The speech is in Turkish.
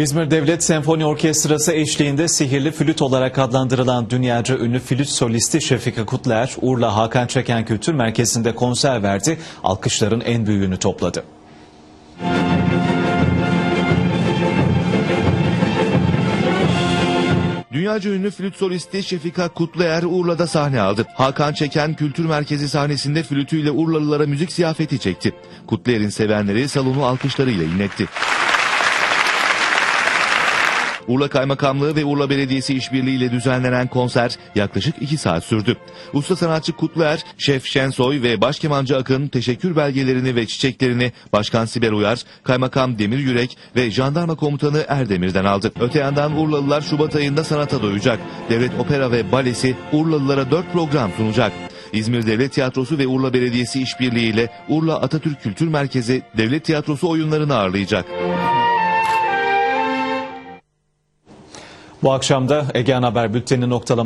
İzmir Devlet Senfoni Orkestrası eşliğinde sihirli flüt olarak adlandırılan dünyaca ünlü flüt solisti Şefika Kutler, Urla Hakan Çeken Kültür Merkezi'nde konser verdi, alkışların en büyüğünü topladı. Dünyaca ünlü flüt solisti Şefika Kutluer Urla'da sahne aldı. Hakan Çeken Kültür Merkezi sahnesinde flütüyle Urlalılara müzik ziyafeti çekti. Kutluer'in sevenleri salonu alkışlarıyla inletti. Urla Kaymakamlığı ve Urla Belediyesi işbirliğiyle düzenlenen konser yaklaşık 2 saat sürdü. Usta sanatçı Kutluer, Şef Şensoy ve Başkemancı Akın teşekkür belgelerini ve çiçeklerini Başkan Sibel Uyar, Kaymakam Demir Yürek ve Jandarma Komutanı Erdemir'den aldı. Öte yandan Urlalılar Şubat ayında sanata doyacak. Devlet Opera ve Balesi Urlalılara 4 program sunacak. İzmir Devlet Tiyatrosu ve Urla Belediyesi işbirliğiyle Urla Atatürk Kültür Merkezi Devlet Tiyatrosu oyunlarını ağırlayacak. Bu akşam da Egean Haber Bülteni noktalama